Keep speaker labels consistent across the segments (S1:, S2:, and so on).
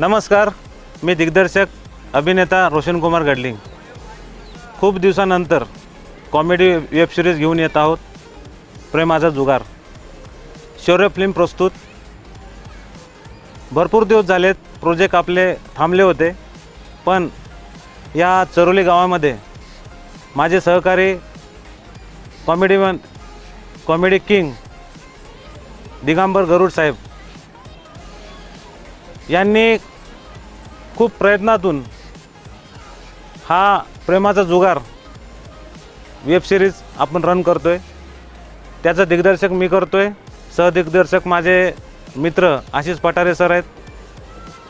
S1: नमस्कार मी दिग्दर्शक अभिनेता रोशन कुमार गडलिंग. खूप दिवसानंतर कॉमेडी वेबसिरीज घेऊन येत आहोत प्रेमाचा जुगार. शौर्य फिल्म प्रस्तुत. भरपूर दिवस झालेत प्रोजेक्ट आपले थांबले होते पण या चरोली गावामध्ये माझे सहकारी comedy man comedy king Digambar Garud साहेब यांनी खूप प्रयत्नातून हा प्रेमाचा जुगार वेबसिरीज आपण रन करतो आहे त्याचं दिग्दर्शक मी करतो आहे सहदिग्दर्शक माझे मित्र आशिष पठारे सर आहेत.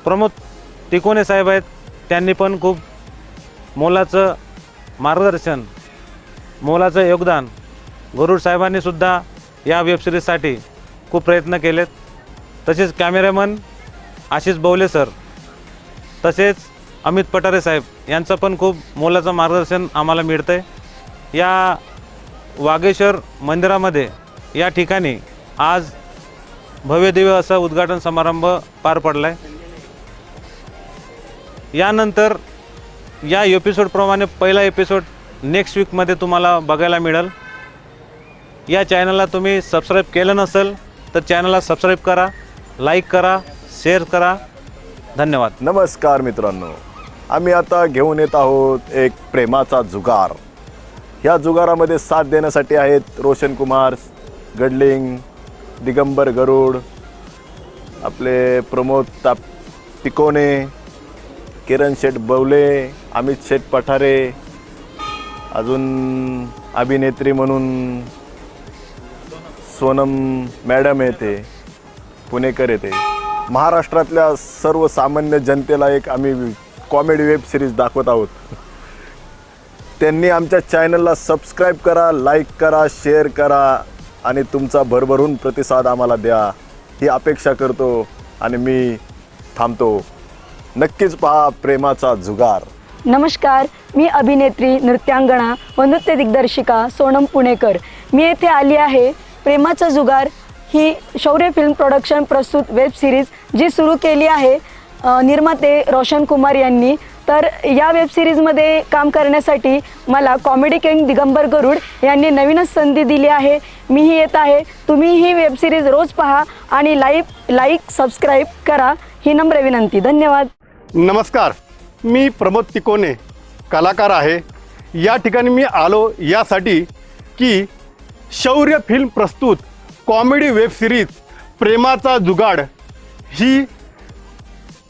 S1: प्रमोद तिकोने साहेब आहेत. त्यांनी पण खूप मोलाचं मार्गदर्शन मोलाचं योगदान गरुड साहेबांनीसुद्धा या वेबसिरीजसाठी खूप प्रयत्न केलेत. तसेच कॅमेरामन आशिष बवले सर. तसेच अमित पठारे साहेब यांचं पण खूप मोलाचं मार्गदर्शन आम्हाला मिळतं आहे या वागेश्वर मंदिरामध्ये या ठिकाणी आज भव्यदिव्य असा उद्घाटन समारंभ पार पडला आहे यानंतर या एपिसोडप्रमाणे पहिला एपिसोड नेक्स्ट वीकमध्ये तुम्हाला बघायला मिळेल. या चॅनलला तुम्ही सबस्क्राईब केलं नसेल तर चॅनलला सबस्क्राईब करा लाईक करा शेअर करा. धन्यवाद.
S2: नमस्कार मित्रांनो. आम्ही आता घेऊन येत आहोत एक प्रेमाचा जुगार. ह्या जुगारामध्ये साथ देण्यासाठी आहेत रोशन कुमार गडलिंग दिगंबर गरुड आपले प्रमोद ताप टिकोने किरण शेठ बवले अमित शेठ पठारे अजून अभिनेत्री म्हणून सोनम मॅडम येते पुणेकर येते. महाराष्ट्रातल्या सर्वसामान्य जनतेला एक आम्ही कॉमेडी वेब सिरीज दाखवत आहोत. त्यांनी आमच्या चॅनलला सबस्क्राईब करा लाईक करा शेअर करा आणि तुमचा भरभरून प्रतिसाद आम्हाला द्या. ही अपेक्षा करतो आणि मी थांबतो. नक्कीच पहा प्रेमाचा जुगार.
S3: नमस्कार मी अभिनेत्री नृत्यांगणा व नृत्य दिग्दर्शिका सोनम पुणेकर. मी येथे आली आहे प्रेमाचा जुगार ही शौर्य फिल्म प्रोडक्शन प्रस्तुत वेब सिरीज जी सुरू केली आहे निर्माते रोशन कुमार यांनी. तर या वेब सिरीजमध्ये काम करण्यासाठी मला कॉमेडी किंग दिगंबर गरुड यांनी नवीनच संधी दिली आहे. मीही येत आहे. तुम्ही ही वेब सिरीज रोज पहा आणि लाईक लाईक सबस्क्राईब करा. ही नम्र विनंती. धन्यवाद.
S4: नमस्कार. मी प्रमोद तिकोने कलाकार आहे. या ठिकाणी मी आलो यासाठी की शौर्य फिल्म प्रस्तुत कॉमेडी वेब सिरीज प्रेमाचा जुगाड ही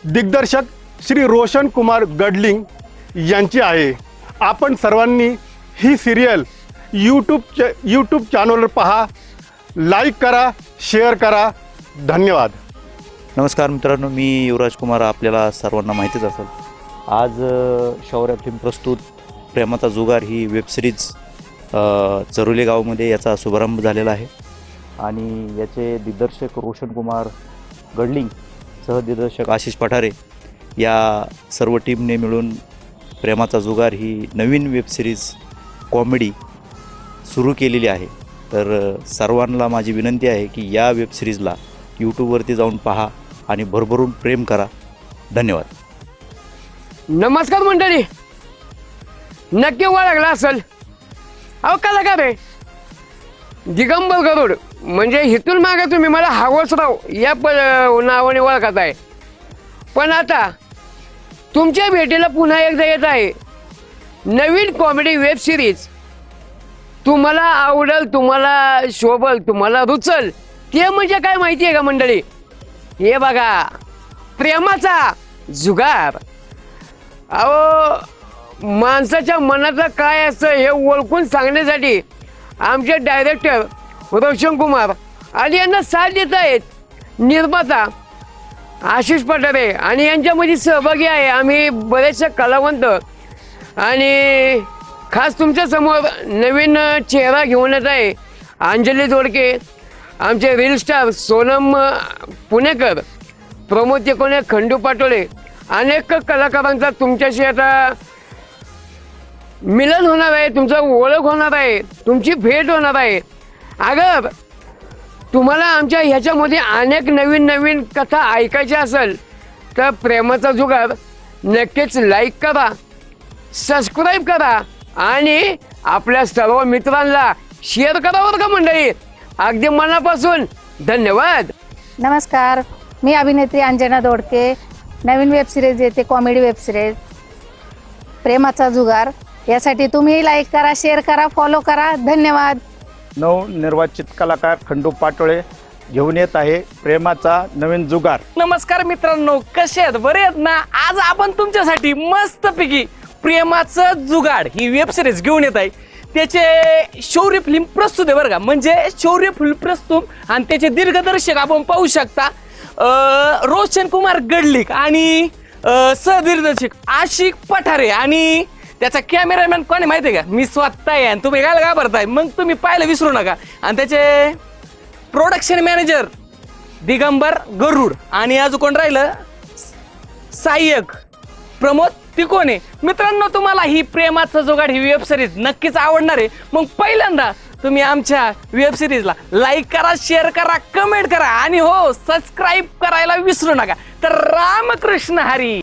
S4: दिग्दर्शक श्री रोशन कुमार गडलिंग यांची आहे. आपण सर्वांनी ही सिरियल यूट्यूब च यूट्यूब चॅनलवर पहा. लाईक करा शेअर करा. धन्यवाद.
S5: नमस्कार मित्रांनो मी युवराज कुमार. आपल्याला सर्वांना माहितीच असेल आज शौर्य फिल्म प्रस्तुत प्रेमाचा जुगार ही वेबसिरीज चरोली गावामध्ये याचा शुभारंभ झालेला आहे. आणि याचे दिग्दर्शक रोशन कुमार गडलिंग सहदिग्दर्शक आशिष पठारे या सर्व टीमने मिळून प्रेमाचा जुगार ही नवीन वेबसिरीज कॉमेडी सुरू केलेली आहे. तर सर्वांना माझी विनंती आहे की या वेबसिरीजला यूट्यूबवरती जाऊन पहा आणि भरभरून प्रेम करा. धन्यवाद.
S6: नमस्कार मंडळी. नक्की ओळखला असेल. अहो कलाकार बे? दिगंबर गरुड. म्हणजे इथून मागे तुम्ही मला हावसराव या प नावाने ओळखत आहे पण आता तुमच्या भेटीला पुन्हा एकदा येत आहे. नवीन कॉमेडी वेब सिरीज तुम्हाला आवडेल तुम्हाला शोभल तुम्हाला रुचल ते म्हणजे काय माहिती आहे का मंडळी? हे बघा प्रेमाचा जुगार. अहो माणसाच्या मनाचं काय असतं हे ओळखून सांगण्यासाठी आमचे डायरेक्टर रोशन कुमार आणि यांना साथ देत आहेत. निर्माता आशिष पठारे आणि यांच्यामध्ये सहभागी आहे. आम्ही बरेचसे कलावंत आणि खास तुमच्यासमोर नवीन चेहरा घेऊन येत आहे. अंजली जोडके आमचे रील स्टार सोनम पुणेकर प्रमोद तिकोने खंडू पाटोळे अनेक कलाकारांचा तुमच्याशी आता मिलन होणार आहे तुमचा ओळख होणार आहे तुमची भेट होणार आहे. अगं तुम्हाला आमच्या ह्याच्यामध्ये अनेक नवीन नवीन कथा ऐकायच्या असेल तर प्रेमाचा जुगार नक्कीच लाईक करा सबस्क्राईब करा आणि आपल्या सर्व मित्रांना शेअर करा बरं का मंडळी. अगदी मनापासून धन्यवाद.
S7: नमस्कार मी अभिनेत्री अंजना दोडके नवीन वेब सिरीज येते कॉमेडी वेब सिरीज प्रेमाचा जुगार यासाठी तुम्ही लाईक करा शेअर करा फॉलो करा. धन्यवाद.
S8: नवनिर्वाचित कलाकार खंडू पाटोळे घेऊन येत आहे प्रेमाचा नवीन जुगार.
S9: नमस्कार मित्रांनो कसे आहेत? बरे आहेत ना? आज आपण तुमच्यासाठी मस्तपैकी प्रेमाचं जुगाड ही वेब सिरीज घेऊन येत आहे. त्याचे शौर्य फिल्म प्रस्तुत आहे बरं का? म्हणजे शौर्य फिल्म प्रस्तुत आणि त्याचे दीर्घदर्शक आपण पाहू शकता. अं, रोशन कुमार गडलिक आणि अं, सहदिग्दर्शक आशिक पठारे आणि त्याचा कॅमेरामॅन कोण आहे माहिती आहे का? मी स्वतः आहे आणि तुम्ही काय घाबरताय? मग तुम्ही पाहायला विसरू नका. आणि त्याचे प्रोडक्शन मॅनेजर दिगंबर गरुड आणि अजून कोण राहिलं? सहाय्यक प्रमोद तिकोने. मित्रांनो तुम्हाला ही प्रेमाचा जोगाड ही वेब सिरीज नक्कीच आवडणार आहे. मग पहिल्यांदा तुम्ही आमच्या वेब सिरीजला लाईक करा शेअर करा कमेंट करा आणि हो सबस्क्राईब करायला विसरू नका. तर रामकृष्ण हरी.